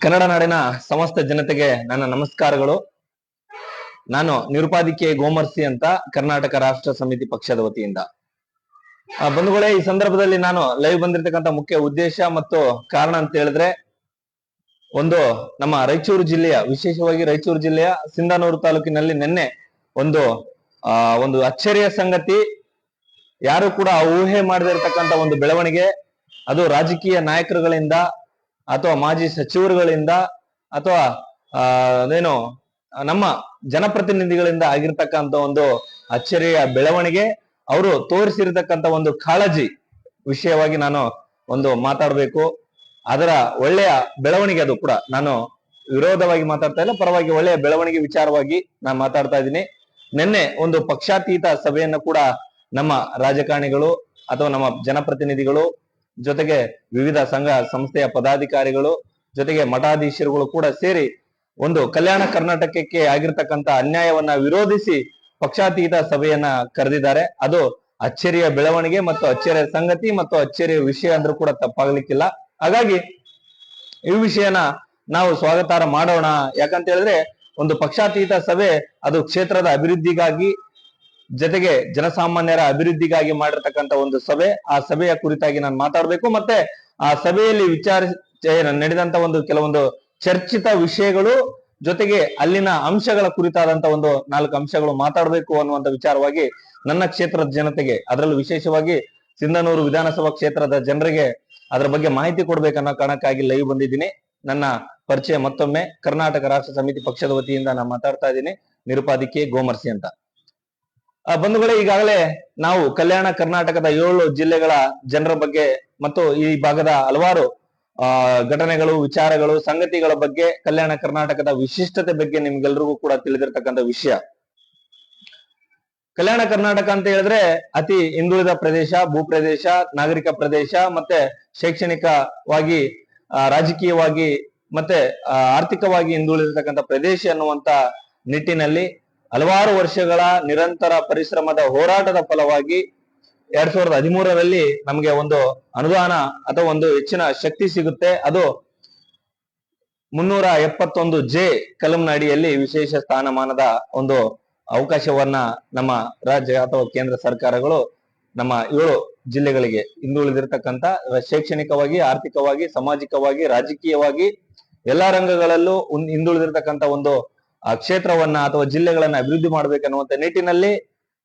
ಕನ್ನಡ ನಾಡಿನ ಸಮಸ್ತ ಜನತೆಗೆ ನನ್ನ ನಮಸ್ಕಾರಗಳು. ನಾನು ನಿರುಪಾದಿಕೆ ಗೋಮರ್ಸಿ ಅಂತ ಕರ್ನಾಟಕ ರಾಷ್ಟ್ರ ಸಮಿತಿ ಪಕ್ಷದ ವತಿಯಿಂದ. ಬಂಧುಗಳೇ, ಈ ಸಂದರ್ಭದಲ್ಲಿ ನಾನು ಲೈವ್ ಬಂದಿರತಕ್ಕಂತ ಮುಖ್ಯ ಉದ್ದೇಶ ಮತ್ತು ಕಾರಣ ಅಂತ ಹೇಳಿದ್ರೆ, ಒಂದು ನಮ್ಮ ರಾಯಚೂರು ಜಿಲ್ಲೆಯ, ವಿಶೇಷವಾಗಿ ರಾಯಚೂರು ಜಿಲ್ಲೆಯ ಸಿಂಧನೂರು ತಾಲೂಕಿನಲ್ಲಿ ನಿನ್ನೆ ಒಂದು, ಆ, ಒಂದು ಅಚ್ಚರಿಯ ಸಂಗತಿ. ಯಾರು ಕೂಡ ಊಹೆ ಮಾಡದಿರತಕ್ಕಂತ ಒಂದು ಬೆಳವಣಿಗೆ ಅದು ರಾಜಕೀಯ ನಾಯಕರುಗಳಿಂದ ಅಥವಾ ಮಾಜಿ ಸಚಿವರುಗಳಿಂದ ಅಥವಾ ಅದೇನು, ನಮ್ಮ ಜನಪ್ರತಿನಿಧಿಗಳಿಂದ ಆಗಿರ್ತಕ್ಕಂಥ ಒಂದು ಅಚ್ಚರಿಯ ಬೆಳವಣಿಗೆ, ಅವರು ತೋರಿಸಿರ್ತಕ್ಕಂಥ ಒಂದು ಕಾಳಜಿ ವಿಷಯವಾಗಿ ನಾನು ಒಂದು ಮಾತಾಡಬೇಕು. ಅದರ ಒಳ್ಳೆಯ ಬೆಳವಣಿಗೆ ಅದು ಕೂಡ. ನಾನು ವಿರೋಧವಾಗಿ ಮಾತಾಡ್ತಾ ಇಲ್ಲ, ಪರವಾಗಿ ಒಳ್ಳೆಯ ಬೆಳವಣಿಗೆ ವಿಚಾರವಾಗಿ ನಾನು ಮಾತಾಡ್ತಾ ಇದ್ದೀನಿ. ನಿನ್ನೆ ಒಂದು ಪಕ್ಷಾತೀತ ಸಭೆಯನ್ನು ಕೂಡ ನಮ್ಮ ರಾಜಕಾರಣಿಗಳು ಅಥವಾ ನಮ್ಮ ಜನಪ್ರತಿನಿಧಿಗಳು ಜೊತೆಗೆ ವಿವಿಧ ಸಂಘ ಸಂಸ್ಥೆಯ ಪದಾಧಿಕಾರಿಗಳು ಜೊತೆಗೆ ಮಠಾಧೀಶರುಗಳು ಕೂಡ ಸೇರಿ ಒಂದು ಕಲ್ಯಾಣ ಕರ್ನಾಟಕಕ್ಕೆ ಆಗಿರ್ತಕ್ಕಂತ ಅನ್ಯಾಯವನ್ನ ವಿರೋಧಿಸಿ ಪಕ್ಷಾತೀತ ಸಭೆಯನ್ನ ಕರೆದಿದ್ದಾರೆ. ಅದು ಅಚ್ಚರಿಯ ಬೆಳವಣಿಗೆ ಮತ್ತು ಅಚ್ಚರಿಯ ಸಂಗತಿ ಮತ್ತು ಅಚ್ಚರಿಯ ವಿಷಯ ಅಂದ್ರೂ ಕೂಡ ತಪ್ಪಾಗ್ಲಿಕ್ಕಿಲ್ಲ. ಹಾಗಾಗಿ ಈ ವಿಷಯನ ನಾವು ಸ್ವಾಗತಾರ ಮಾಡೋಣ. ಯಾಕಂತ ಹೇಳಿದ್ರೆ ಒಂದು ಪಕ್ಷಾತೀತ ಸಭೆ ಅದು ಕ್ಷೇತ್ರದ ಅಭಿವೃದ್ಧಿಗಾಗಿ ಜೊತೆಗೆ ಜನಸಾಮಾನ್ಯರ ಅಭಿವೃದ್ಧಿಗಾಗಿ ಮಾಡಿರ್ತಕ್ಕಂಥ ಒಂದು ಸಭೆ, ಆ ಸಭೆಯ ಕುರಿತಾಗಿ ನಾನು ಮಾತಾಡಬೇಕು. ಮತ್ತೆ ಆ ಸಭೆಯಲ್ಲಿ ವಿಚಾರ ನಡೆದಂತ ಒಂದು ಕೆಲವೊಂದು ಚರ್ಚಿತ ವಿಷಯಗಳು ಜೊತೆಗೆ ಅಲ್ಲಿನ ಅಂಶಗಳ ಕುರಿತಾದಂತ ಒಂದು ನಾಲ್ಕು ಅಂಶಗಳು ಮಾತಾಡಬೇಕು ಅನ್ನುವಂತ ವಿಚಾರವಾಗಿ ನನ್ನ ಕ್ಷೇತ್ರದ ಜನತೆಗೆ, ಅದರಲ್ಲೂ ವಿಶೇಷವಾಗಿ ಸಿಂಧನೂರು ವಿಧಾನಸಭಾ ಕ್ಷೇತ್ರದ ಜನರಿಗೆ ಅದರ ಬಗ್ಗೆ ಮಾಹಿತಿ ಕೊಡ್ಬೇಕನ್ನೋ ಕಾರಣಕ್ಕಾಗಿ ಲೈವ್ ಬಂದಿದ್ದೀನಿ. ನನ್ನ ಪರಿಚಯ ಮತ್ತೊಮ್ಮೆ ಕರ್ನಾಟಕ ರಾಷ್ಟ್ರ ಸಮಿತಿ ಪಕ್ಷದ ವತಿಯಿಂದ ನಾನು ಮಾತಾಡ್ತಾ ಇದ್ದೀನಿ. ನಿರುಪಾಧಿಕೆ ಗೋಮರ್ಸಿ ಅಂತ. ಬಂಧುಗಳೇ, ಈಗಾಗಲೇ ನಾವು ಕಲ್ಯಾಣ ಕರ್ನಾಟಕದ ಏಳು ಜಿಲ್ಲೆಗಳ ಜನರ ಬಗ್ಗೆ ಮತ್ತು ಈ ಭಾಗದ ಹಲವಾರು, ಆ, ಘಟನೆಗಳು, ವಿಚಾರಗಳು, ಸಂಗತಿಗಳ ಬಗ್ಗೆ ಕಲ್ಯಾಣ ಕರ್ನಾಟಕದ ವಿಶಿಷ್ಟತೆ ಬಗ್ಗೆ ನಿಮ್ಗೆಲ್ರಿಗೂ ಕೂಡ ತಿಳಿದಿರ್ತಕ್ಕಂಥ ವಿಷಯ. ಕಲ್ಯಾಣ ಕರ್ನಾಟಕ ಅಂತ ಹೇಳಿದ್ರೆ ಅತಿ ಹಿಂದುಳಿದ ಪ್ರದೇಶ ಭೂ ಪ್ರದೇಶ ನಾಗರಿಕ ಪ್ರದೇಶ, ಮತ್ತೆ ಶೈಕ್ಷಣಿಕವಾಗಿ ರಾಜಕೀಯವಾಗಿ, ಮತ್ತೆ ಆರ್ಥಿಕವಾಗಿ ಹಿಂದುಳಿದಿರ್ತಕ್ಕಂಥ ಪ್ರದೇಶ ಅನ್ನುವಂತ ನಿಟ್ಟಿನಲ್ಲಿ ಹಲವಾರು ವರ್ಷಗಳ ನಿರಂತರ ಪರಿಶ್ರಮದ ಹೋರಾಟದ ಫಲವಾಗಿ ಎರಡ್ ಸಾವಿರದ ಹದಿಮೂರರಲ್ಲಿ ನಮಗೆ ಒಂದು ಅನುದಾನ ಅಥವಾ ಒಂದು ಹೆಚ್ಚಿನ ಶಕ್ತಿ ಸಿಗುತ್ತೆ. ಅದು ಮುನ್ನೂರ ಎಪ್ಪತ್ತೊಂದು ಜೆ ಕಲಂನ ಅಡಿಯಲ್ಲಿ ವಿಶೇಷ ಸ್ಥಾನಮಾನದ ಒಂದು ಅವಕಾಶವನ್ನ ನಮ್ಮ ರಾಜ್ಯ ಅಥವಾ ಕೇಂದ್ರ ಸರ್ಕಾರಗಳು ನಮ್ಮ ಏಳು ಜಿಲ್ಲೆಗಳಿಗೆ ಹಿಂದುಳಿದಿರ್ತಕ್ಕಂಥ ಶೈಕ್ಷಣಿಕವಾಗಿ, ಆರ್ಥಿಕವಾಗಿ, ಸಾಮಾಜಿಕವಾಗಿ, ರಾಜಕೀಯವಾಗಿ ಎಲ್ಲಾ ರಂಗಗಳಲ್ಲೂ ಹಿಂದುಳಿದಿರ್ತಕ್ಕಂಥ ಒಂದು ಕ್ಷೇತ್ರವನ್ನ ಅಥವಾ ಜಿಲ್ಲೆಗಳನ್ನ ಅಭಿವೃದ್ಧಿ ಮಾಡ್ಬೇಕನ್ನುವಂತ ನಿಟ್ಟಿನಲ್ಲಿ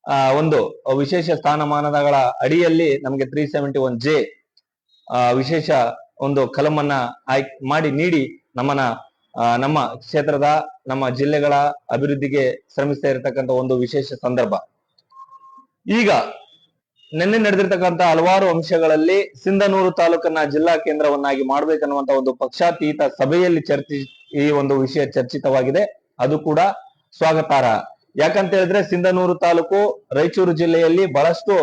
ಆ ಒಂದು ವಿಶೇಷ ಸ್ಥಾನಮಾನಗಳ ಅಡಿಯಲ್ಲಿ ನಮಗೆ ತ್ರೀ ಸೆವೆಂಟಿ ಒನ್ ಜೆ ವಿಶೇಷ ಒಂದು ಕಲಮನ್ನ ಆಯ್ಕೆ ಮಾಡಿ ನೀಡಿ ನಮ್ಮನ್ನ ಆ, ನಮ್ಮ ಕ್ಷೇತ್ರದ ನಮ್ಮ ಜಿಲ್ಲೆಗಳ ಅಭಿವೃದ್ಧಿಗೆ ಶ್ರಮಿಸ್ತಾ ಇರತಕ್ಕಂತ ಒಂದು ವಿಶೇಷ ಸಂದರ್ಭ. ಈಗ ನಿನ್ನೆ ನಡೆದಿರ್ತಕ್ಕಂತ ಹಲವಾರು ಅಂಶಗಳಲ್ಲಿ ಸಿಂಧನೂರು ತಾಲೂಕನ್ನ ಜಿಲ್ಲಾ ಕೇಂದ್ರವನ್ನಾಗಿ ಮಾಡ್ಬೇಕನ್ನುವಂತ ಒಂದು ಪಕ್ಷಾತೀತ ಸಭೆಯಲ್ಲಿ ಚರ್ಚಿ ಈ ಒಂದು ವಿಷಯ ಚರ್ಚಿತವಾಗಿದೆ. ಅದು ಕೂಡ ಸ್ವಾಗತಾರ್ಹ ಯಾಕಂತ ಹೇಳಿದ್ರೆ ಸಿಂಧನೂರು ತಾಲೂಕು ರಾಯಚೂರು ಜಿಲ್ಲೆಯಲ್ಲಿ ಬಹಳಷ್ಟು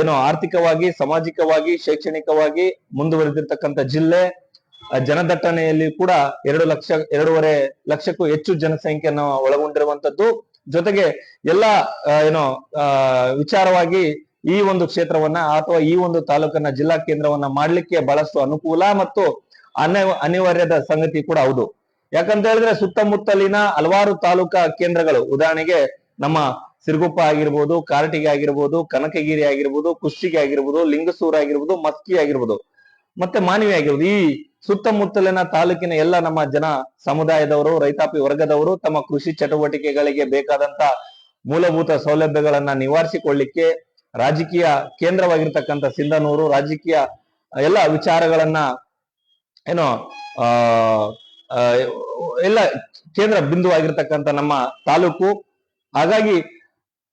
ಏನು ಆರ್ಥಿಕವಾಗಿ, ಸಾಮಾಜಿಕವಾಗಿ, ಶೈಕ್ಷಣಿಕವಾಗಿ ಮುಂದುವರೆದಿರ್ತಕ್ಕಂಥ ಜಿಲ್ಲೆ ಜನದಟ್ಟಣೆಯಲ್ಲಿ ಕೂಡ ಎರಡು ಲಕ್ಷ, ಎರಡೂವರೆ ಲಕ್ಷಕ್ಕೂ ಹೆಚ್ಚು ಜನಸಂಖ್ಯೆಯನ್ನು ಒಳಗೊಂಡಿರುವಂತದ್ದು ಜೊತೆಗೆ ಎಲ್ಲ ಏನು ವಿಚಾರವಾಗಿ ಈ ಒಂದು ಕ್ಷೇತ್ರವನ್ನ ಅಥವಾ ಈ ಒಂದು ತಾಲೂಕನ್ನ ಜಿಲ್ಲಾ ಕೇಂದ್ರವನ್ನ ಮಾಡ್ಲಿಕ್ಕೆ ಬಹಳಷ್ಟು ಅನುಕೂಲ ಮತ್ತು ಅನ- ಅನಿವಾರ್ಯದ ಸಂಗತಿ ಕೂಡ ಹೌದು. ಯಾಕಂತ ಹೇಳಿದ್ರೆ ಸುತ್ತಮುತ್ತಲಿನ ಹಲವಾರು ತಾಲೂಕಾ ಕೇಂದ್ರಗಳು ಉದಾಹರಣೆಗೆ ನಮ್ಮ ಸಿರುಗುಪ್ಪ ಆಗಿರ್ಬೋದು ಕಾರಟಿಗೆ ಆಗಿರ್ಬೋದು ಕನಕಗಿರಿ ಆಗಿರ್ಬೋದು ಕುಷ್ಟಿಗೆ ಆಗಿರ್ಬೋದು ಲಿಂಗಸೂರು ಆಗಿರ್ಬೋದು ಮಸ್ಕಿ ಆಗಿರ್ಬೋದು. ಮತ್ತೆ ಮಾನವಿ ಆಗಿರ್ಬೋದು. ಈ ಸುತ್ತಮುತ್ತಲಿನ ತಾಲೂಕಿನ ಎಲ್ಲ ನಮ್ಮ ಜನ ಸಮುದಾಯದವರು ರೈತಾಪಿ ವರ್ಗದವರು ತಮ್ಮ ಕೃಷಿ ಚಟುವಟಿಕೆಗಳಿಗೆ ಬೇಕಾದಂತ ಮೂಲಭೂತ ಸೌಲಭ್ಯಗಳನ್ನ ನಿವಾರಿಸಿಕೊಳ್ಳಿಕ್ಕೆ ರಾಜಕೀಯ ಕೇಂದ್ರವಾಗಿರ್ತಕ್ಕಂಥ ಸಿಂಧನೂರು ರಾಜಕೀಯ ಎಲ್ಲ ವಿಚಾರಗಳನ್ನ ಏನು ಆ, ಎಲ್ಲ ಕೇಂದ್ರ ಬಿಂದುವಾಗಿರ್ತಕ್ಕಂಥ ನಮ್ಮ ತಾಲೂಕು. ಹಾಗಾಗಿ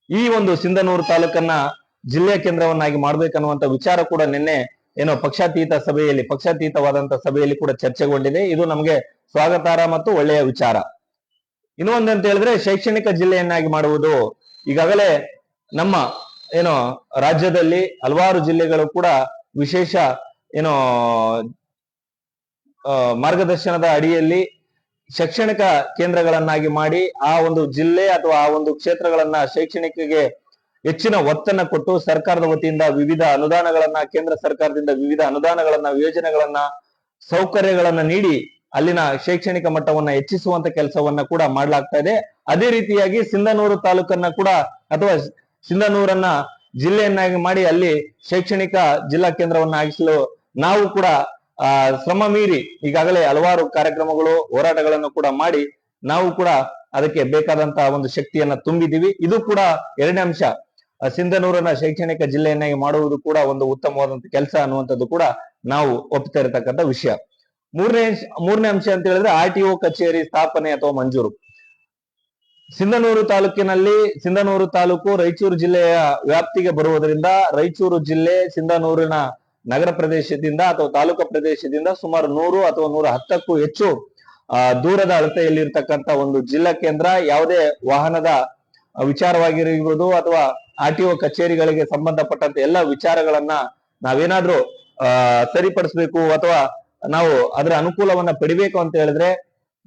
ಈ ಒಂದು ಸಿಂಧನೂರು ತಾಲೂಕನ್ನ ಜಿಲ್ಲೆಯ ಕೇಂದ್ರವನ್ನಾಗಿ ಮಾಡ್ಬೇಕನ್ನುವಂತ ವಿಚಾರ ಕೂಡ ನಿನ್ನೆ ಏನೋ ಪಕ್ಷಾತೀತ ಸಭೆಯಲ್ಲಿ, ಪಕ್ಷಾತೀತವಾದಂತ ಸಭೆಯಲ್ಲಿ ಕೂಡ ಚರ್ಚೆಗೊಂಡಿದೆ. ಇದು ನಮಗೆ ಸ್ವಾಗತಾರ್ಹ ಮತ್ತು ಒಳ್ಳೆಯ ವಿಚಾರ. ಇನ್ನೊಂದು ಅಂತ ಹೇಳಿದ್ರೆ ಶೈಕ್ಷಣಿಕ ಜಿಲ್ಲೆಯನ್ನಾಗಿ ಮಾಡುವುದು ಈಗಾಗಲೇ ನಮ್ಮ ಏನೋ ರಾಜ್ಯದಲ್ಲಿ ಹಲವಾರು ಜಿಲ್ಲೆಗಳು ಕೂಡ ವಿಶೇಷ ಏನು ಮಾರ್ಗದರ್ಶನದ ಅಡಿಯಲ್ಲಿ ಶೈಕ್ಷಣಿಕ ಕೇಂದ್ರಗಳನ್ನಾಗಿ ಮಾಡಿ ಆ ಒಂದು ಜಿಲ್ಲೆ ಅಥವಾ ಆ ಒಂದು ಕ್ಷೇತ್ರಗಳನ್ನ ಶೈಕ್ಷಣಿಕಗೆ ಹೆಚ್ಚಿನ ಒತ್ತನ್ನ ಕೊಟ್ಟು ಸರ್ಕಾರದ ವತಿಯಿಂದ ವಿವಿಧ ಅನುದಾನಗಳನ್ನ, ಕೇಂದ್ರ ಸರ್ಕಾರದಿಂದ ವಿವಿಧ ಅನುದಾನಗಳನ್ನ, ಯೋಜನೆಗಳನ್ನ, ಸೌಕರ್ಯಗಳನ್ನ ನೀಡಿ ಅಲ್ಲಿನ ಶೈಕ್ಷಣಿಕ ಮಟ್ಟವನ್ನ ಹೆಚ್ಚಿಸುವಂತ ಕೆಲಸವನ್ನ ಕೂಡ ಮಾಡ್ಲಾಗ್ತಾ ಇದೆ. ಅದೇ ರೀತಿಯಾಗಿ ಸಿಂಧನೂರು ತಾಲೂಕನ್ನ ಕೂಡ ಅಥವಾ ಸಿಂಧನೂರನ್ನ ಜಿಲ್ಲೆಯನ್ನಾಗಿ ಮಾಡಿ ಅಲ್ಲಿ ಶೈಕ್ಷಣಿಕ ಜಿಲ್ಲಾ ಕೇಂದ್ರವನ್ನ ಆಗಿಸಲು ನಾವು ಕೂಡ ಆ, ಶ್ರಮ ಮೀರಿ ಈಗಾಗಲೇ ಹಲವಾರು ಕಾರ್ಯಕ್ರಮಗಳು, ಹೋರಾಟಗಳನ್ನು ಕೂಡ ಮಾಡಿ ನಾವು ಕೂಡ ಅದಕ್ಕೆ ಬೇಕಾದಂತಹ ಒಂದು ಶಕ್ತಿಯನ್ನ ತುಂಬಿದೀವಿ ಇದು ಕೂಡ ಎರಡನೇ ಅಂಶ. ಸಿಂಧನೂರನ್ನ ಶೈಕ್ಷಣಿಕ ಜಿಲ್ಲೆಯನ್ನಾಗಿ ಮಾಡುವುದು ಕೂಡ ಒಂದು ಉತ್ತಮವಾದಂತ ಕೆಲಸ ಅನ್ನುವಂಥದ್ದು ಕೂಡ ನಾವು ಒಪ್ತಾ ಇರತಕ್ಕಂತ ವಿಷಯ. ಮೂರನೇ ಮೂರನೇ ಅಂಶ ಅಂತ ಹೇಳಿದ್ರೆ ಆರ್ ಟಿ ಒ ಕಚೇರಿ ಸ್ಥಾಪನೆ ಅಥವಾ ಮಂಜೂರು. ಸಿಂಧನೂರು ತಾಲೂಕಿನಲ್ಲಿ ಸಿಂಧನೂರು ತಾಲೂಕು ರಾಯಚೂರು ಜಿಲ್ಲೆಯ ವ್ಯಾಪ್ತಿಗೆ ಬರುವುದರಿಂದ ರಾಯಚೂರು ಜಿಲ್ಲೆ ಸಿಂಧನೂರಿನ ನಗರ ಪ್ರದೇಶದಿಂದ ಅಥವಾ ತಾಲೂಕು ಪ್ರದೇಶದಿಂದ ಸುಮಾರು ನೂರು ಅಥವಾ ನೂರ ಹತ್ತಕ್ಕೂ ಹೆಚ್ಚು ದೂರದ ಅಳತೆಯಲ್ಲಿರ್ತಕ್ಕಂಥ ಒಂದು ಜಿಲ್ಲಾ ಕೇಂದ್ರ ಯಾವುದೇ ವಾಹನದ ವಿಚಾರವಾಗಿರ್ಬೋದು ಅಥವಾ ಆರ್ ಟಿ ಒ ಕಚೇರಿಗಳಿಗೆ ಸಂಬಂಧಪಟ್ಟಂತ ಎಲ್ಲ ವಿಚಾರಗಳನ್ನ ನಾವೇನಾದ್ರೂ ಸರಿಪಡಿಸ್ಬೇಕು ಅಥವಾ ನಾವು ಅದರ ಅನುಕೂಲವನ್ನ ಪಡಿಬೇಕು ಅಂತ ಹೇಳಿದ್ರೆ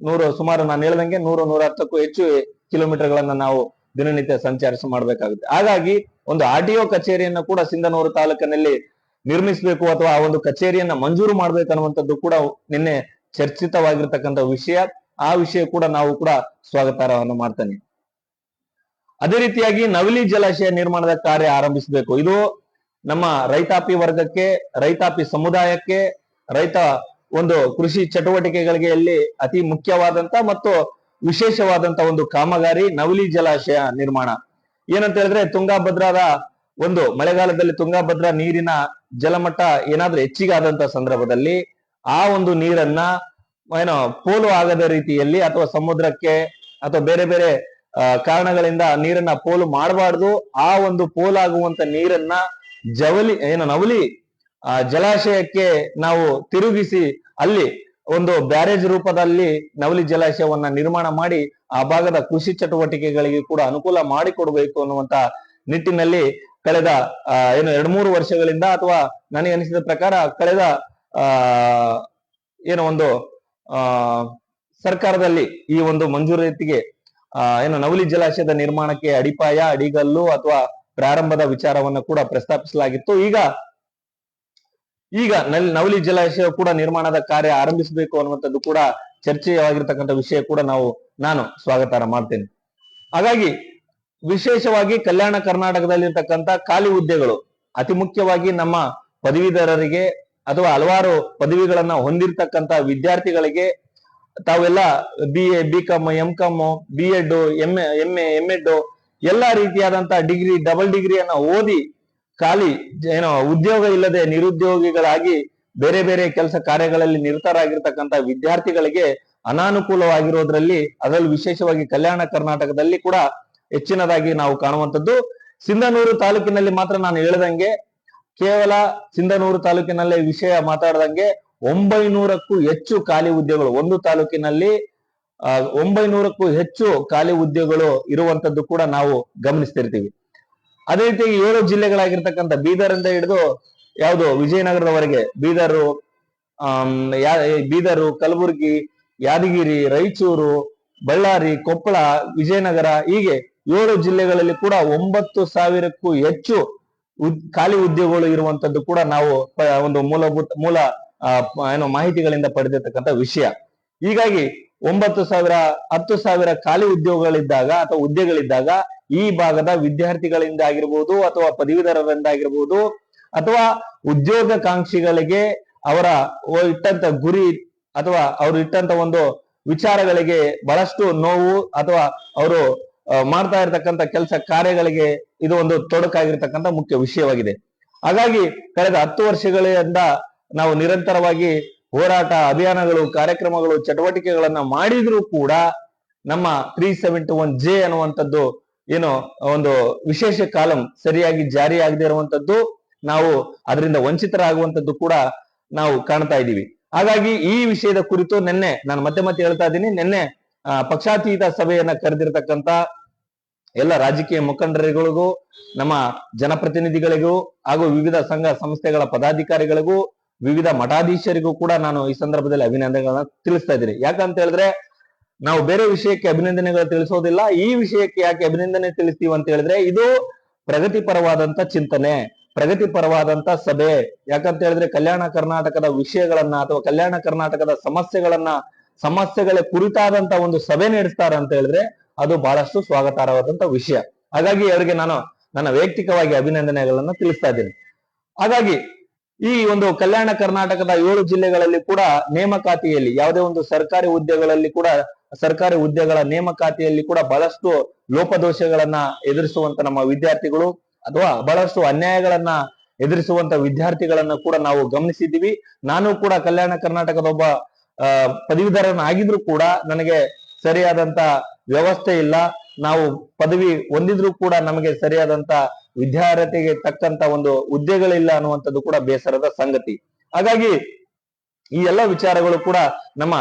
ನೂರು, ಸುಮಾರು ನಾನು ಹೇಳ್ದಂಗೆ ನೂರು, ನೂರ ಹತ್ತಕ್ಕೂ ಹೆಚ್ಚು ಕಿಲೋಮೀಟರ್ ಗಳನ್ನ ನಾವು ದಿನನಿತ್ಯ ಸಂಚಾರಿಸ ಮಾಡ್ಬೇಕಾಗುತ್ತೆ. ಹಾಗಾಗಿ ಒಂದು ಆರ್ ಟಿ ಒ ಕಚೇರಿಯನ್ನ ಕೂಡ ಸಿಂಧನೂರು ತಾಲೂಕಿನಲ್ಲಿ ನಿರ್ಮಿಸಬೇಕು ಅಥವಾ ಆ ಒಂದು ಕಚೇರಿಯನ್ನ ಮಂಜೂರು ಮಾಡ್ಬೇಕನ್ನುವಂಥದ್ದು ಕೂಡ ನಿನ್ನೆ ಚರ್ಚಿತವಾಗಿರ್ತಕ್ಕಂಥ ವಿಷಯ. ಆ ವಿಷಯ ಕೂಡ ನಾವು ಕೂಡ ಸ್ವಾಗತಾರ್ಹವನ್ನು ಮಾಡ್ತೇನೆ. ಅದೇ ರೀತಿಯಾಗಿ ನವಿಲಿ ಜಲಾಶಯ ನಿರ್ಮಾಣದ ಕಾರ್ಯ ಆರಂಭಿಸಬೇಕು. ಇದು ನಮ್ಮ ರೈತಾಪಿ ವರ್ಗಕ್ಕೆ, ರೈತಾಪಿ ಸಮುದಾಯಕ್ಕೆ, ರೈತ ಒಂದು ಕೃಷಿ ಚಟುವಟಿಕೆಗಳಿಗೆ ಇಲ್ಲಿ ಅತಿ ಮುಖ್ಯವಾದಂತ ಮತ್ತು ವಿಶೇಷವಾದಂತ ಒಂದು ಕಾಮಗಾರಿ ನವಲಿ ಜಲಾಶಯ ನಿರ್ಮಾಣ. ಏನಂತ ಹೇಳಿದ್ರೆ ತುಂಗಾಭದ್ರಾದ ಒಂದು ಮಳೆಗಾಲದಲ್ಲಿ ತುಂಗಾಭದ್ರಾ ನೀರಿನ ಜಲಮಟ್ಟ ಏನಾದ್ರೂ ಹೆಚ್ಚಿಗೆ ಆದಂತ ಸಂದರ್ಭದಲ್ಲಿ ಆ ಒಂದು ನೀರನ್ನ ಏನೋ ಪೋಲು ಆಗದ ರೀತಿಯಲ್ಲಿ ಅಥವಾ ಸಮುದ್ರಕ್ಕೆ ಅಥವಾ ಬೇರೆ ಬೇರೆ ಕಾರಣಗಳಿಂದ ನೀರನ್ನ ಪೋಲು ಮಾಡಬಾರ್ದು. ಆ ಒಂದು ಪೋಲಾಗುವಂತ ನೀರನ್ನ ಜವಲಿ ಏನು ನವಲಿ, ಆ, ಜಲಾಶಯಕ್ಕೆ ನಾವು ತಿರುಗಿಸಿ ಅಲ್ಲಿ ಒಂದು ಬ್ಯಾರೇಜ್ ರೂಪದಲ್ಲಿ ನವಲಿ ಜಲಾಶಯವನ್ನ ನಿರ್ಮಾಣ ಮಾಡಿ ಆ ಭಾಗದ ಕೃಷಿ ಚಟುವಟಿಕೆಗಳಿಗೆ ಕೂಡ ಅನುಕೂಲ ಮಾಡಿಕೊಡ್ಬೇಕು ಅನ್ನುವಂತ ನಿಟ್ಟಿನಲ್ಲಿ ಕಳೆದ ಏನು ಎರಡ್ ಮೂರು ವರ್ಷಗಳಿಂದ ಅಥವಾ ನನಗೆ ಅನಿಸಿದ ಪ್ರಕಾರ ಕಳೆದ ಏನು ಒಂದು, ಆ, ಸರ್ಕಾರದಲ್ಲಿ ಈ ಒಂದು ಮಂಜೂರಾತಿಗೆ ಏನು ನವಲಿ ಜಲಾಶಯದ ನಿರ್ಮಾಣಕ್ಕೆ ಅಡಿಪಾಯ, ಅಡಿಗಲ್ಲು ಅಥವಾ ಪ್ರಾರಂಭದ ವಿಚಾರವನ್ನು ಕೂಡ ಪ್ರಸ್ತಾಪಿಸಲಾಗಿತ್ತು. ಈಗ ಈಗ ನವಲಿ ಜಲಾಶಯ ಕೂಡ ನಿರ್ಮಾಣದ ಕಾರ್ಯ ಆರಂಭಿಸಬೇಕು ಅನ್ನುವಂಥದ್ದು ಕೂಡ ಚರ್ಚೆಯಾಗಿರ್ತಕ್ಕಂಥ ವಿಷಯ ಕೂಡ ನಾವು, ನಾನು ಸ್ವಾಗತಾರ ಮಾಡ್ತೇನೆ. ಹಾಗಾಗಿ ವಿಶೇಷವಾಗಿ ಕಲ್ಯಾಣ ಕರ್ನಾಟಕದಲ್ಲಿರ್ತಕ್ಕಂಥ ಖಾಲಿ ಹುದ್ದೆಗಳು, ಅತಿ ಮುಖ್ಯವಾಗಿ ನಮ್ಮ ಪದವೀಧರರಿಗೆ ಅಥವಾ ಹಲವಾರು ಪದವಿಗಳನ್ನ ಹೊಂದಿರತಕ್ಕಂತ ವಿದ್ಯಾರ್ಥಿಗಳಿಗೆ ತಾವೆಲ್ಲ B A B com M com B ed M M A M ed ಎಲ್ಲಾ ರೀತಿಯಾದಂತಹ ಡಿಗ್ರಿ, ಡಬಲ್ ಡಿಗ್ರಿಯನ್ನ ಓದಿ ಖಾಲಿ ಏನೋ ಉದ್ಯೋಗ ಇಲ್ಲದೆ ನಿರುದ್ಯೋಗಿಗಳಾಗಿ ಬೇರೆ ಬೇರೆ ಕೆಲಸ ಕಾರ್ಯಗಳಲ್ಲಿ ನಿರತರಾಗಿರ್ತಕ್ಕಂಥ ವಿದ್ಯಾರ್ಥಿಗಳಿಗೆ ಅನಾನುಕೂಲವಾಗಿರೋದ್ರಲ್ಲಿ, ಅದರಲ್ಲೂ ವಿಶೇಷವಾಗಿ ಕಲ್ಯಾಣ ಕರ್ನಾಟಕದಲ್ಲಿ ಕೂಡ ಹೆಚ್ಚಿನದಾಗಿ ನಾವು ಕಾಣುವಂತದ್ದು ಸಿಂಧನೂರು ತಾಲೂಕಿನಲ್ಲಿ ಮಾತ್ರ ನಾನು ಹೇಳ್ದಂಗೆ, ಕೇವಲ ಸಿಂಧನೂರು ತಾಲೂಕಿನಲ್ಲೇ ವಿಷಯ ಮಾತಾಡದಂಗೆ ಒಂಬೈನೂರಕ್ಕೂ ಹೆಚ್ಚು ಖಾಲಿ ಹುದ್ದೆಗಳು ಒಂದು ತಾಲೂಕಿನಲ್ಲಿ ಒಂಬೈನೂರಕ್ಕೂ ಹೆಚ್ಚು ಖಾಲಿ ಹುದ್ದೆಗಳು ಇರುವಂತದ್ದು ಕೂಡ ನಾವು ಗಮನಿಸ್ತಿರ್ತೀವಿ. ಅದೇ ರೀತಿಯಾಗಿ ಏಳು ಜಿಲ್ಲೆಗಳಾಗಿರ್ತಕ್ಕಂಥ ಬೀದರ್ ಅಂತ ಹಿಡಿದು ಯಾವುದು ವಿಜಯನಗರದವರೆಗೆ ಬೀದರು ಆ ಬೀದರು, ಕಲಬುರಗಿ, ಯಾದಗಿರಿ, ರಾಯಚೂರು, ಬಳ್ಳಾರಿ, ಕೊಪ್ಪಳ, ವಿಜಯನಗರ ಹೀಗೆ ಏಳು ಜಿಲ್ಲೆಗಳಲ್ಲಿ ಕೂಡ ಒಂಬತ್ತು ಸಾವಿರಕ್ಕೂ ಹೆಚ್ಚು ಖಾಲಿ ಉದ್ಯೋಗಗಳು ಇರುವಂತದ್ದು ಕೂಡ ನಾವು ಒಂದು ಮೂಲಭೂತ, ಮೂಲ ಏನು ಮಾಹಿತಿಗಳಿಂದ ಪಡೆದಿರ್ತಕ್ಕಂಥ ವಿಷಯ. ಹೀಗಾಗಿ ಒಂಬತ್ತು ಸಾವಿರ, ಹತ್ತು ಸಾವಿರ ಖಾಲಿ ಉದ್ಯೋಗಗಳಿದ್ದಾಗ ಅಥವಾ ಹುದ್ದೆಗಳಿದ್ದಾಗ ಈ ಭಾಗದ ವಿದ್ಯಾರ್ಥಿಗಳಿಂದ ಆಗಿರ್ಬೋದು ಅಥವಾ ಪದವೀಧರರಿಂದ ಆಗಿರ್ಬೋದು ಅಥವಾ ಉದ್ಯೋಗಾಕಾಂಕ್ಷಿಗಳಿಗೆ ಅವರ ಇಟ್ಟಂತ ಗುರಿ ಅಥವಾ ಅವರು ಇಟ್ಟಂತ ಒಂದು ವಿಚಾರಗಳಿಗೆ ಬಹಳಷ್ಟು ನೋವು ಅಥವಾ ಅವರು ಮಾಡ್ತಾ ಇರತಕ್ಕಂತ ಕೆಲಸ ಕಾರ್ಯಗಳಿಗೆ ಇದು ಒಂದು ತೊಡಕಾಗಿರ್ತಕ್ಕಂಥ ಮುಖ್ಯ ವಿಷಯವಾಗಿದೆ. ಹಾಗಾಗಿ ಕಳೆದ ಹತ್ತು ವರ್ಷಗಳಿಂದ ನಾವು ನಿರಂತರವಾಗಿ ಹೋರಾಟ, ಅಭಿಯಾನಗಳು, ಕಾರ್ಯಕ್ರಮಗಳು, ಚಟುವಟಿಕೆಗಳನ್ನ ಮಾಡಿದ್ರೂ ಕೂಡ ನಮ್ಮ ತ್ರೀ ಸೆವೆಂಟಿ ಒನ್ ಜೆ ಅನ್ನುವಂಥದ್ದು ಏನು, ಒಂದು ವಿಶೇಷ ಕಾಲಂ ಸರಿಯಾಗಿ ಜಾರಿ ಆಗದೆ ಇರುವಂತದ್ದು ನಾವು ಅದರಿಂದ ವಂಚಿತರಾಗುವಂತದ್ದು ಕೂಡ ನಾವು ಕಾಣ್ತಾ ಇದ್ದೀವಿ. ಹಾಗಾಗಿ ಈ ವಿಷಯದ ಕುರಿತು ನಿನ್ನೆ ನಾನು ಮತ್ತೆ ಮತ್ತೆ ಹೇಳ್ತಾ ಇದ್ದೀನಿ, ನಿನ್ನೆ ಪಕ್ಷಾತೀತ ಸಭೆಯನ್ನ ಕರೆದಿರ್ತಕ್ಕಂತ ಎಲ್ಲ ರಾಜಕೀಯ ಮುಖಂಡರುಗಳಿಗೂ, ನಮ್ಮ ಜನಪ್ರತಿನಿಧಿಗಳಿಗೂ ಹಾಗೂ ವಿವಿಧ ಸಂಘ ಸಂಸ್ಥೆಗಳ ಪದಾಧಿಕಾರಿಗಳಿಗೂ, ವಿವಿಧ ಮಠಾಧೀಶರಿಗೂ ಕೂಡ ನಾನು ಈ ಸಂದರ್ಭದಲ್ಲಿ ಅಭಿನಂದನೆಗಳನ್ನ ತಿಳಿಸ್ತಾ ಇದ್ದೀನಿ. ಯಾಕಂತ ಹೇಳಿದ್ರೆ, ನಾವು ಬೇರೆ ವಿಷಯಕ್ಕೆ ಅಭಿನಂದನೆಗಳು ತಿಳಿಸೋದಿಲ್ಲ. ಈ ವಿಷಯಕ್ಕೆ ಯಾಕೆ ಅಭಿನಂದನೆ ತಿಳಿಸ್ತೀವಿ ಅಂತ ಹೇಳಿದ್ರೆ, ಇದು ಪ್ರಗತಿಪರವಾದಂತ ಚಿಂತನೆ, ಪ್ರಗತಿಪರವಾದಂತ ಸಭೆ. ಯಾಕಂತ ಹೇಳಿದ್ರೆ, ಕಲ್ಯಾಣ ಕರ್ನಾಟಕದ ವಿಷಯಗಳನ್ನ ಅಥವಾ ಕಲ್ಯಾಣ ಕರ್ನಾಟಕದ ಸಮಸ್ಯೆಗಳನ್ನ, ಸಮಸ್ಯೆಗಳ ಕುರಿತಾದಂತ ಒಂದು ಸಭೆ ನಡೆಸ್ತಾರ ಅಂತ ಹೇಳಿದ್ರೆ ಅದು ಬಹಳಷ್ಟು ಸ್ವಾಗತಾರ್ಹವಾದಂತ ವಿಷಯ. ಹಾಗಾಗಿ ಅವರಿಗೆ ನಾನು ನನ್ನ ವೈಯಕ್ತಿಕವಾಗಿ ಅಭಿನಂದನೆಗಳನ್ನ ತಿಳಿಸ್ತಾ ಇದ್ದೀನಿ. ಹಾಗಾಗಿ ಈ ಒಂದು ಕಲ್ಯಾಣ ಕರ್ನಾಟಕದ ಏಳು ಜಿಲ್ಲೆಗಳಲ್ಲಿ ಕೂಡ ನೇಮಕಾತಿಯಲ್ಲಿ, ಯಾವುದೇ ಒಂದು ಸರ್ಕಾರಿ ಹುದ್ದೆಗಳಲ್ಲಿ ಕೂಡ, ಸರ್ಕಾರಿ ಹುದ್ದೆಗಳ ನೇಮಕಾತಿಯಲ್ಲಿ ಕೂಡ ಬಹಳಷ್ಟು ಲೋಪದೋಷಗಳನ್ನ ಎದುರಿಸುವಂತ ನಮ್ಮ ವಿದ್ಯಾರ್ಥಿಗಳು ಅಥವಾ ಬಹಳಷ್ಟು ಅನ್ಯಾಯಗಳನ್ನ ಎದುರಿಸುವಂತ ವಿದ್ಯಾರ್ಥಿಗಳನ್ನ ಕೂಡ ನಾವು ಗಮನಿಸಿದ್ದೀವಿ. ನಾನು ಕೂಡ ಕಲ್ಯಾಣ ಕರ್ನಾಟಕದ ಒಬ್ಬ ಪದವೀಧರನಾಗಿದ್ರು ಕೂಡ ನನಗೆ ಸರಿಯಾದಂತ ವ್ಯವಸ್ಥೆ ಇಲ್ಲ. ನಾವು ಪದವಿ ಹೊಂದಿದ್ರು ಕೂಡ ನಮಗೆ ಸರಿಯಾದಂತ ವಿದ್ಯಾರ್ಹತೆಗೆ ತಕ್ಕಂತ ಒಂದು ಹುದ್ದೆಗಳಿಲ್ಲ ಅನ್ನುವಂಥದ್ದು ಕೂಡ ಬೇಸರದ ಸಂಗತಿ. ಹಾಗಾಗಿ ಈ ಎಲ್ಲ ವಿಚಾರಗಳು ಕೂಡ ನಮ್ಮ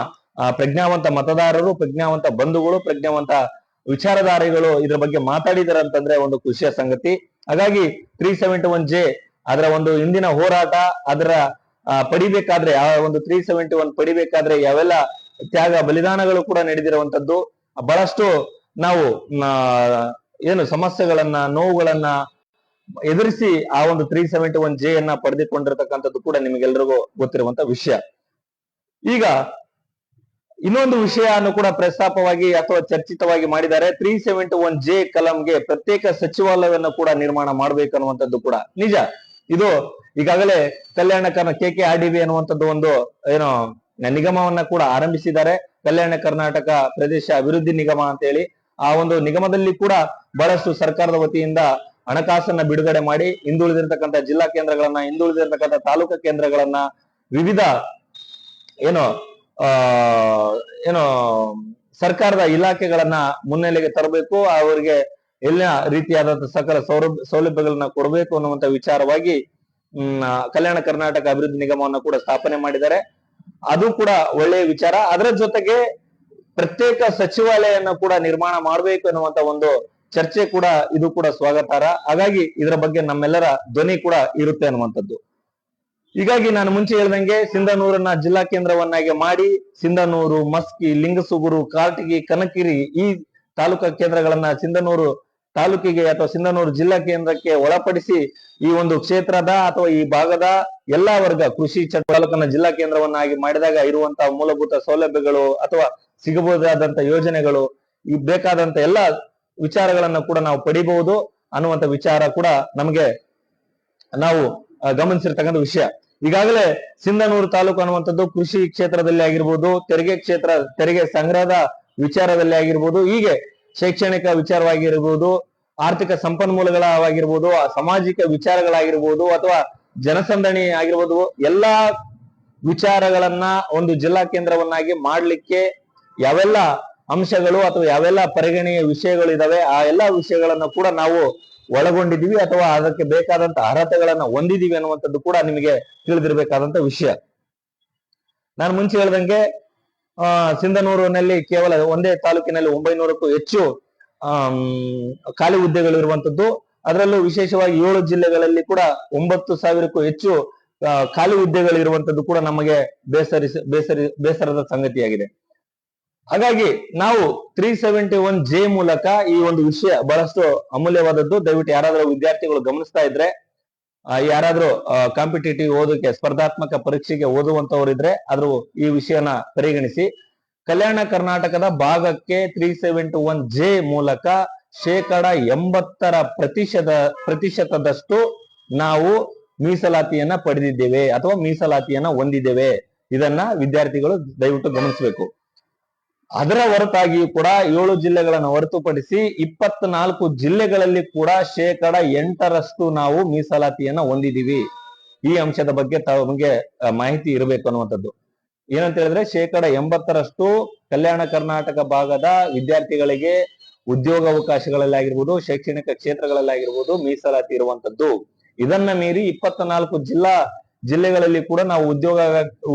ಪ್ರಜ್ಞಾವಂತ ಮತದಾರರು, ಪ್ರಜ್ಞಾವಂತ ಬಂಧುಗಳು, ಪ್ರಜ್ಞಾವಂತ ವಿಚಾರಧಾರಿಗಳು ಇದ್ರ ಬಗ್ಗೆ ಮಾತಾಡಿದಾರೆ ಅಂತಂದ್ರೆ ಒಂದು ಖುಷಿಯ ಸಂಗತಿ. ಹಾಗಾಗಿ ತ್ರೀ ಸೆವೆಂಟಿ ಒನ್ ಜೆ ಅದರ ಒಂದು ಹಿಂದಿನ ಹೋರಾಟ, ಅದರ ಪಡಿಬೇಕಾದ್ರೆ, ಆ ಒಂದು ತ್ರೀ ಸೆವೆಂಟಿ ಒನ್ ಪಡಿಬೇಕಾದ್ರೆ ಯಾವೆಲ್ಲ ತ್ಯಾಗ ಬಲಿದಾನಗಳು ಕೂಡ ನಡೆದಿರುವಂತದ್ದು ಬಹಳಷ್ಟು ನಾವು ಏನು ಸಮಸ್ಯೆಗಳನ್ನ, ನೋವುಗಳನ್ನ ಎದುರಿಸಿ ಆ ಒಂದು ತ್ರೀ ಸೆವೆಂಟಿ ಒನ್ ಜೆ ಅನ್ನ ಪಡೆದುಕೊಂಡಿರ್ತಕ್ಕಂಥದ್ದು ಕೂಡ ನಿಮಗೆಲ್ರಿಗೂ ಗೊತ್ತಿರುವಂತ ವಿಷಯ. ಈಗ ಇನ್ನೊಂದು ವಿಷಯವನ್ನು ಕೂಡ ಪ್ರಸ್ತಾಪವಾಗಿ ಅಥವಾ ಚರ್ಚಿತವಾಗಿ ಮಾಡಿದ್ದಾರೆ. ತ್ರೀ ಸೆವೆಂಟಿ ಒನ್ ಜೆ ಕಲಂಗೆ ಪ್ರತ್ಯೇಕ ಸಚಿವಾಲಯವನ್ನು ಕೂಡ ನಿರ್ಮಾಣ ಮಾಡಬೇಕು ಅನ್ನುವಂಥದ್ದು ಕೂಡ ನಿಜ. ಇದು ಈಗಾಗಲೇ Kalyana K K R D B ಅನ್ನುವಂಥದ್ದು ಒಂದು, ಏನು, ನಿಗಮವನ್ನ ಕೂಡ ಆರಂಭಿಸಿದ್ದಾರೆ. ಕಲ್ಯಾಣ ಕರ್ನಾಟಕ ಪ್ರದೇಶ ಅಭಿವೃದ್ಧಿ ನಿಗಮ ಅಂತ ಹೇಳಿ ಆ ಒಂದು ನಿಗಮದಲ್ಲಿ ಕೂಡ ಬಹಳಷ್ಟು ಸರ್ಕಾರದ ವತಿಯಿಂದ ಹಣಕಾಸನ್ನ ಬಿಡುಗಡೆ ಮಾಡಿ, ಹಿಂದುಳಿದಿರ್ತಕ್ಕಂಥ ಜಿಲ್ಲಾ ಕೇಂದ್ರಗಳನ್ನ, ಹಿಂದುಳಿದಿರ್ತಕ್ಕಂಥ ತಾಲೂಕು ಕೇಂದ್ರಗಳನ್ನ ವಿವಿಧ ಏನು, ಆ, ಏನು ಸರ್ಕಾರದ ಇಲಾಖೆಗಳನ್ನ ಮುನ್ನೆಲೆಗೆ ತರಬೇಕು, ಅವರಿಗೆ ಎಲ್ಲ ರೀತಿಯಾದಂತಹ ಸಕಲ ಸೌಲಭ್ಯ ಸೌಲಭ್ಯಗಳನ್ನ ಕೊಡಬೇಕು ಅನ್ನುವಂತ ವಿಚಾರವಾಗಿ ಕಲ್ಯಾಣ ಕರ್ನಾಟಕ ಅಭಿವೃದ್ಧಿ ನಿಗಮವನ್ನು ಕೂಡ ಸ್ಥಾಪನೆ ಮಾಡಿದ್ದಾರೆ. ಅದು ಕೂಡ ಒಳ್ಳೆಯ ವಿಚಾರ. ಅದರ ಜೊತೆಗೆ ಪ್ರತ್ಯೇಕ ಸಚಿವಾಲಯನ ಕೂಡ ನಿರ್ಮಾಣ ಮಾಡಬೇಕು ಅನ್ನುವಂತ ಒಂದು ಚರ್ಚೆ ಕೂಡ ಇದು ಕೂಡ ಸ್ವಾಗತಾರ. ಹಾಗಾಗಿ ಇದರ ಬಗ್ಗೆ ನಮ್ಮೆಲ್ಲರ ಧ್ವನಿ ಕೂಡ ಇರುತ್ತೆ ಅನ್ನುವಂಥದ್ದು ಹೀಗಾಗಿ ನಾನು ಮುಂಚೆ ಹೇಳ್ದಂಗೆ ಸಿಂಧನೂರನ್ನ ಜಿಲ್ಲಾ ಕೇಂದ್ರವನ್ನಾಗಿ ಮಾಡಿ ಸಿಂಧನೂರು, ಮಸ್ಕಿ, ಲಿಂಗಸುಗುರು ಕಾಟಗಿ ಕನಕಿರಿ ಈ ತಾಲೂಕಾ ಕೇಂದ್ರಗಳನ್ನ ಸಿಂಧನೂರು ತಾಲೂಕಿಗೆ ಅಥವಾ ಸಿಂಧನೂರು ಜಿಲ್ಲಾ ಕೇಂದ್ರಕ್ಕೆ ಒಳಪಡಿಸಿ ಈ ಒಂದು ಕ್ಷೇತ್ರದ ಅಥವಾ ಈ ಭಾಗದ ಎಲ್ಲಾ ವರ್ಗ ಕೃಷಿ ತಾಲೂಕನ್ನ ಜಿಲ್ಲಾ ಕೇಂದ್ರವನ್ನಾಗಿ ಮಾಡಿದಾಗ ಇರುವಂತಹ ಮೂಲಭೂತ ಸೌಲಭ್ಯಗಳು ಅಥವಾ ಸಿಗಬಹುದಾದಂತ ಯೋಜನೆಗಳು ಈ ಬೇಕಾದಂತ ಎಲ್ಲಾ ವಿಚಾರಗಳನ್ನ ಕೂಡ ನಾವು ಪಡಿಬಹುದು ಅನ್ನುವಂತ ವಿಚಾರ ಕೂಡ ನಮಗೆ ನಾವು ಗಮನಿಸಿರ್ತಕ್ಕಂಥ ವಿಷಯ. ಈಗಾಗಲೇ ಸಿಂಧನೂರು ತಾಲೂಕು ಅನ್ನುವಂಥದ್ದು ಕೃಷಿ ಕ್ಷೇತ್ರದಲ್ಲಿ ಆಗಿರ್ಬೋದು, ತೆರಿಗೆ ಕ್ಷೇತ್ರ, ತೆರಿಗೆ ಸಂಗ್ರಹದ ವಿಚಾರದಲ್ಲಿ ಆಗಿರ್ಬೋದು, ಹೀಗೆ ಶೈಕ್ಷಣಿಕ ವಿಚಾರವಾಗಿರ್ಬೋದು, ಆರ್ಥಿಕ ಸಂಪನ್ಮೂಲಗಳಾಗಿರ್ಬೋದು ಸಾಮಾಜಿಕ ವಿಚಾರಗಳಾಗಿರ್ಬೋದು, ಅಥವಾ ಜನಸಂದಣಿ ಆಗಿರ್ಬೋದು, ಎಲ್ಲಾ ವಿಚಾರಗಳನ್ನ ಒಂದು ಜಿಲ್ಲಾ ಕೇಂದ್ರವನ್ನಾಗಿ ಮಾಡ್ಲಿಕ್ಕೆ ಯಾವೆಲ್ಲ ಅಂಶಗಳು ಅಥವಾ ಯಾವೆಲ್ಲ ಪರಿಗಣನೆಯ ವಿಷಯಗಳು ಇದಾವೆ ಆ ಎಲ್ಲಾ ವಿಷಯಗಳನ್ನ ಕೂಡ ನಾವು ಒಳಗೊಂಡಿದ್ದೀವಿ ಅಥವಾ ಅದಕ್ಕೆ ಬೇಕಾದಂತ ಅರ್ಹತೆಗಳನ್ನ ಹೊಂದಿದೀವಿ ಅನ್ನುವಂಥದ್ದು ಕೂಡ ನಿಮಗೆ ತಿಳಿದಿರಬೇಕಾದಂತ ವಿಷಯ. ನಾನು ಮುಂಚೆ ಹೇಳ್ದಂಗೆ ಸಿಂಧನೂರಿನಲ್ಲಿ ಕೇವಲ ಒಂದೇ ತಾಲೂಕಿನಲ್ಲಿ ಒಂಬೈನೂರಕ್ಕೂ ಹೆಚ್ಚು ಖಾಲಿ ಹುದ್ದೆಗಳು ಇರುವಂತದ್ದು. ಅದರಲ್ಲೂ ವಿಶೇಷವಾಗಿ ಏಳು ಜಿಲ್ಲೆಗಳಲ್ಲಿ ಕೂಡ ಒಂಬತ್ತು ಸಾವಿರಕ್ಕೂ ಹೆಚ್ಚು ಆ, ಖಾಲಿ ಹುದ್ದೆಗಳು ಇರುವಂತದ್ದು ಕೂಡ ನಮಗೆ ಬೇಸರಿಸ ಬೇಸರಿ ಬೇಸರದ ಸಂಗತಿಯಾಗಿದೆ. ಹಾಗಾಗಿ ನಾವು ತ್ರೀ ಸೆವೆಂಟಿ ಒನ್ ಜೆ ಮೂಲಕ ಈ ಒಂದು ವಿಷಯ ಬಹಳಷ್ಟು ಅಮೂಲ್ಯವಾದದ್ದು. ದಯವಿಟ್ಟು ಯಾರಾದರೂ ವಿದ್ಯಾರ್ಥಿಗಳು ಗಮನಿಸ್ತಾ ಇದ್ರೆ ಆ, ಯಾರಾದ್ರೂ ಕಾಂಪಿಟೇಟಿವ್ ಓದಕ್ಕೆ ಸ್ಪರ್ಧಾತ್ಮಕ ಪರೀಕ್ಷೆಗೆ ಓದುವಂತವರಿದ್ರೆ ಅದ್ರ ಈ ವಿಷಯನ ಪರಿಗಣಿಸಿ. ಕಲ್ಯಾಣ ಕರ್ನಾಟಕದ ಭಾಗಕ್ಕೆ ತ್ರೀ ಸೆವೆಂಟಿ ಒನ್ ಜೆ ಮೂಲಕ ಶೇಕಡ ಎಂಬತ್ತರ ಪ್ರತಿಶತ, ಪ್ರತಿಶತದಷ್ಟು ನಾವು ಮೀಸಲಾತಿಯನ್ನ ಪಡೆದಿದ್ದೇವೆ ಅಥವಾ ಮೀಸಲಾತಿಯನ್ನ ಹೊಂದಿದ್ದೇವೆ. ಇದನ್ನ ವಿದ್ಯಾರ್ಥಿಗಳು ದಯವಿಟ್ಟು ಗಮನಿಸಬೇಕು. ಅದರ ಹೊರತಾಗಿಯೂ ಕೂಡ ಏಳು ಜಿಲ್ಲೆಗಳನ್ನು ಹೊರತುಪಡಿಸಿ ಇಪ್ಪತ್ನಾಲ್ಕು ಜಿಲ್ಲೆಗಳಲ್ಲಿ ಕೂಡ ಶೇಕಡ ಎಂಟರಷ್ಟು ನಾವು ಮೀಸಲಾತಿಯನ್ನ ಹೊಂದಿದೀವಿ. ಈ ಅಂಶದ ಬಗ್ಗೆ ತಮಗೆ ಮಾಹಿತಿ ಇರಬೇಕು ಅನ್ನುವಂಥದ್ದು. ಏನಂತ ಹೇಳಿದ್ರೆ ಶೇಕಡ ಎಂಬತ್ತರಷ್ಟು ಕಲ್ಯಾಣ ಕರ್ನಾಟಕ ಭಾಗದ ವಿದ್ಯಾರ್ಥಿಗಳಿಗೆ ಉದ್ಯೋಗಾವಕಾಶಗಳಲ್ಲಿ ಆಗಿರ್ಬೋದು, ಶೈಕ್ಷಣಿಕ ಕ್ಷೇತ್ರಗಳಲ್ಲಿ ಆಗಿರ್ಬೋದು ಮೀಸಲಾತಿ ಇರುವಂತದ್ದು ಇದನ್ನ ಮೀರಿ ಇಪ್ಪತ್ನಾಲ್ಕು ಜಿಲ್ಲಾ, ಜಿಲ್ಲೆಗಳಲ್ಲಿ ಕೂಡ ನಾವು ಉದ್ಯೋಗ,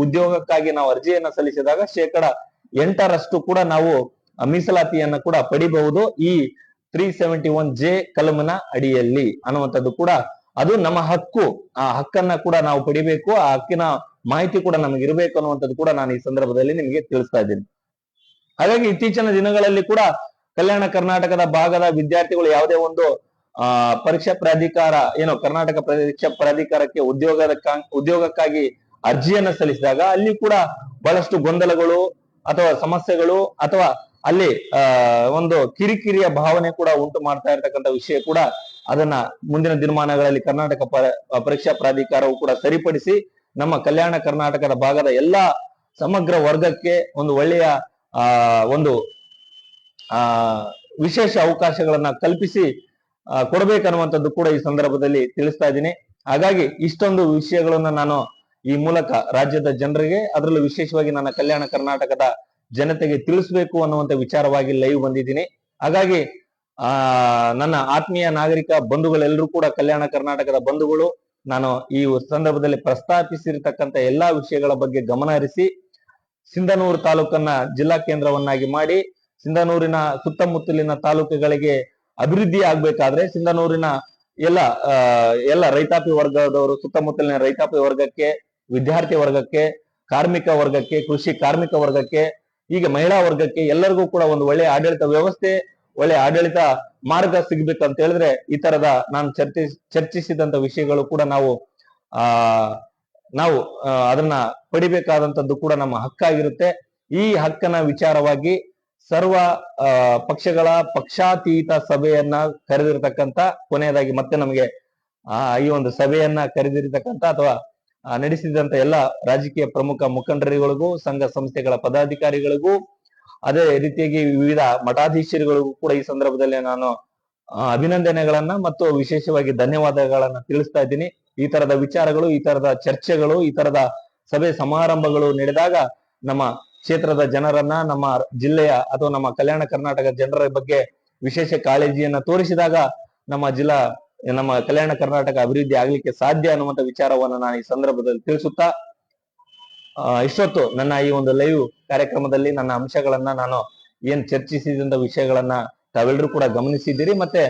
ಉದ್ಯೋಗಕ್ಕಾಗಿ ನಾವು ಅರ್ಜಿಯನ್ನ ಸಲ್ಲಿಸಿದಾಗ ಶೇಕಡ ಎಂಟರಷ್ಟು ಕೂಡ ನಾವು ಮೀಸಲಾತಿಯನ್ನು ಕೂಡ ಪಡಿಬಹುದು ಈ ತ್ರೀ ಸೆವೆಂಟಿ ಒನ್ ಜೆ ಕಲಮನ ಅಡಿಯಲ್ಲಿ. ಅನ್ನುವಂಥದ್ದು ಕೂಡ ಅದು ನಮ್ಮ ಹಕ್ಕು. ಆ ಹಕ್ಕನ್ನ ಕೂಡ ನಾವು ಪಡಿಬೇಕು. ಆ ಹಕ್ಕಿನ ಮಾಹಿತಿ ಕೂಡ ನಮಗೆ ಇರಬೇಕು ಅನ್ನುವಂಥದ್ದು ಕೂಡ ನಾನು ಈ ಸಂದರ್ಭದಲ್ಲಿ ನಿಮಗೆ ತಿಳಿಸ್ತಾ ಇದ್ದೀನಿ. ಹಾಗಾಗಿ ಇತ್ತೀಚಿನ ದಿನಗಳಲ್ಲಿ ಕೂಡ ಕಲ್ಯಾಣ ಕರ್ನಾಟಕದ ಭಾಗದ ವಿದ್ಯಾರ್ಥಿಗಳು ಯಾವುದೇ ಒಂದು, ಆ, ಪರೀಕ್ಷಾ ಪ್ರಾಧಿಕಾರ, ಏನೋ ಕರ್ನಾಟಕ ಪರೀಕ್ಷಾ ಪ್ರಾಧಿಕಾರಕ್ಕೆ ಉದ್ಯೋಗದ ಉದ್ಯೋಗಕ್ಕಾಗಿ ಅರ್ಜಿಯನ್ನ ಸಲ್ಲಿಸಿದಾಗ ಅಲ್ಲಿ ಕೂಡ ಬಹಳಷ್ಟು ಗೊಂದಲಗಳು ಅಥವಾ ಸಮಸ್ಯೆಗಳು ಅಥವಾ ಅಲ್ಲಿ ಒಂದು ಕಿರಿಕಿರಿಯ ಭಾವನೆ ಕೂಡ ಉಂಟು ಮಾಡ್ತಾ ಇರತಕ್ಕಂಥ ವಿಷಯ ಕೂಡ ಅದನ್ನ ಮುಂದಿನ ದಿನಮಾನಗಳಲ್ಲಿ ಕರ್ನಾಟಕ ಪರೀಕ್ಷಾ ಪ್ರಾಧಿಕಾರವು ಕೂಡ ಸರಿಪಡಿಸಿ ನಮ್ಮ ಕಲ್ಯಾಣ ಕರ್ನಾಟಕದ ಭಾಗದ ಎಲ್ಲಾ ಸಮಗ್ರ ವರ್ಗಕ್ಕೆ ಒಂದು ಒಳ್ಳೆಯ ಒಂದು, ಆ, ವಿಶೇಷ ಅವಕಾಶಗಳನ್ನ ಕಲ್ಪಿಸಿ ಕೊಡಬೇಕನ್ನುವಂಥದ್ದು ಕೂಡ ಈ ಸಂದರ್ಭದಲ್ಲಿ ತಿಳಿಸ್ತಾ ಇದ್ದೀನಿ. ಹಾಗಾಗಿ ಇಷ್ಟೊಂದು ವಿಷಯಗಳನ್ನ ನಾನು ಈ ಮೂಲಕ ರಾಜ್ಯದ ಜನರಿಗೆ ಅದರಲ್ಲೂ ವಿಶೇಷವಾಗಿ ನನ್ನ ಕಲ್ಯಾಣ ಕರ್ನಾಟಕದ ಜನತೆಗೆ ತಿಳಿಸ್ಬೇಕು ಅನ್ನುವಂತ ವಿಚಾರವಾಗಿ ಲೈವ್ ಬಂದಿದ್ದೀನಿ. ಹಾಗಾಗಿ, ಆ, ನನ್ನ ಆತ್ಮೀಯ ನಾಗರಿಕ ಬಂಧುಗಳೆಲ್ಲರೂ ಕೂಡ ಕಲ್ಯಾಣ ಕರ್ನಾಟಕದ ಬಂಧುಗಳು, ನಾನು ಈ ಸಂದರ್ಭದಲ್ಲಿ ಪ್ರಸ್ತಾಪಿಸಿರ್ತಕ್ಕಂಥ ಎಲ್ಲಾ ವಿಷಯಗಳ ಬಗ್ಗೆ ಗಮನ ಹರಿಸಿ, ಸಿಂಧನೂರು ತಾಲೂಕನ್ನ ಜಿಲ್ಲಾ ಕೇಂದ್ರವನ್ನಾಗಿ ಮಾಡಿ, ಸಿಂಧನೂರಿನ ಸುತ್ತಮುತ್ತಲಿನ ತಾಲೂಕುಗಳಿಗೆ ಅಭಿವೃದ್ಧಿ ಆಗ್ಬೇಕಾದ್ರೆ ಸಿಂಧನೂರಿನ ಎಲ್ಲ ಎಲ್ಲ ರೈತಾಪಿ ವರ್ಗದವರು, ಸುತ್ತಮುತ್ತಲಿನ ರೈತಾಪಿ ವರ್ಗಕ್ಕೆ ವಿದ್ಯಾರ್ಥಿ ವರ್ಗಕ್ಕೆ, ಕಾರ್ಮಿಕ ವರ್ಗಕ್ಕೆ, ಕೃಷಿ ಕಾರ್ಮಿಕ ವರ್ಗಕ್ಕೆ, ಹೀಗೆ ಮಹಿಳಾ ವರ್ಗಕ್ಕೆ ಎಲ್ಲರಿಗೂ ಕೂಡ ಒಂದು ಒಳ್ಳೆಯ ಆಡಳಿತ ವ್ಯವಸ್ಥೆ ಒಳ್ಳೆ ಆಡಳಿತ ಮಾರ್ಗ ಸಿಗ್ಬೇಕು ಅಂತ ಹೇಳಿದ್ರೆ ಈ ತರದ ನಾನು ಚರ್ಚಿಸ್ ಚರ್ಚಿಸಿದಂತ ವಿಷಯಗಳು ಕೂಡ ನಾವು, ಆ, ನಾವು ಅದನ್ನ ಪಡಿಬೇಕಾದಂತದ್ದು ಕೂಡ ನಮ್ಮ ಹಕ್ಕಾಗಿರುತ್ತೆ. ಈ ಹಕ್ಕನ ವಿಚಾರವಾಗಿ ಸರ್ವ ಪಕ್ಷಗಳ ಪಕ್ಷಾತೀತ ಸಭೆಯನ್ನ ಕರೆದಿರತಕ್ಕಂತ ಕೊನೆಯದಾಗಿ ಮತ್ತೆ ನಮಗೆ, ಆ, ಈ ಒಂದು ಸಭೆಯನ್ನ ಕರೆದಿರತಕ್ಕಂತ ಅಥವಾ ನಡೆಸಿದಂತ ಎಲ್ಲ ರಾಜಕೀಯ ಪ್ರಮುಖ ಮುಖಂಡರುಗಳಿಗೂ, ಸಂಘ ಸಂಸ್ಥೆಗಳ ಪದಾಧಿಕಾರಿಗಳಿಗೂ, ಅದೇ ರೀತಿಯಾಗಿ ವಿವಿಧ ಮಠಾಧೀಶರುಗಳಿಗೂ ಕೂಡ ಈ ಸಂದರ್ಭದಲ್ಲಿ ನಾನು ಅಭಿನಂದನೆಗಳನ್ನ ಮತ್ತು ವಿಶೇಷವಾಗಿ ಧನ್ಯವಾದಗಳನ್ನ ತಿಳಿಸ್ತಾ ಇದ್ದೀನಿ. ಈ ತರದ ವಿಚಾರಗಳು, ಈ ತರದ ಚರ್ಚೆಗಳು, ಈ ತರದ ಸಭೆ ಸಮಾರಂಭಗಳು ನಡೆದಾಗ ನಮ್ಮ ಕ್ಷೇತ್ರದ ಜನರನ್ನ, ನಮ್ಮ ಜಿಲ್ಲೆಯ ಅಥವಾ ನಮ್ಮ ಕಲ್ಯಾಣ ಕರ್ನಾಟಕ ಜನರ ಬಗ್ಗೆ ವಿಶೇಷ ಕಾಳಜಿಯನ್ನ ತೋರಿಸಿದಾಗ ನಮ್ಮ ಜಿಲ್ಲಾ ನಮ್ಮ ಕಲ್ಯಾಣ ಕರ್ನಾಟಕ ಅಭಿವೃದ್ಧಿ ಆಗ್ಲಿಕ್ಕೆ ಸಾಧ್ಯ ಅನ್ನುವಂತ ವಿಚಾರವನ್ನ ನಾನು ಈ ಸಂದರ್ಭದಲ್ಲಿ ತಿಳಿಸುತ್ತಾ ಇಷ್ಟೊತ್ತು ನನ್ನ ಈ ಒಂದು ಲೈವ್ ಕಾರ್ಯಕ್ರಮದಲ್ಲಿ ನನ್ನ ಅಂಶಗಳನ್ನ ನಾನು ಏನ್ ಚರ್ಚಿಸಿದಂತ ವಿಷಯಗಳನ್ನ ತಾವೆಲ್ಲರೂ ಕೂಡ ಗಮನಿಸಿದ್ದೀರಿ, ಮತ್ತೆ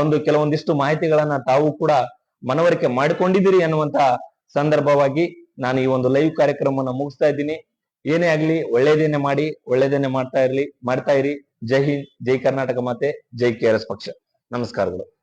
ಒಂದು ಕೆಲವೊಂದಿಷ್ಟು ಮಾಹಿತಿಗಳನ್ನ ತಾವು ಕೂಡ ಮನವರಿಕೆ ಮಾಡಿಕೊಂಡಿದ್ದೀರಿ ಅನ್ನುವಂತ ಸಂದರ್ಭವಾಗಿ ನಾನು ಈ ಒಂದು ಲೈವ್ ಕಾರ್ಯಕ್ರಮವನ್ನ ಮುಗಿಸ್ತಾ ಇದ್ದೀನಿ. ಏನೇ ಆಗ್ಲಿ, ಒಳ್ಳೇದೇನೆ ಮಾಡಿ, ಒಳ್ಳೇದೇನೆ ಮಾಡ್ತಾ ಇರ್ಲಿ, ಮಾಡ್ತಾ ಇರಿ. ಜೈ ಹಿಂದ್, ಜೈ ಕರ್ನಾಟಕ ಮಾತೆ, ಜೈ ಕೆ ಆರ್ ಎಸ್ ಪಕ್ಷ. ನಮಸ್ಕಾರಗಳು.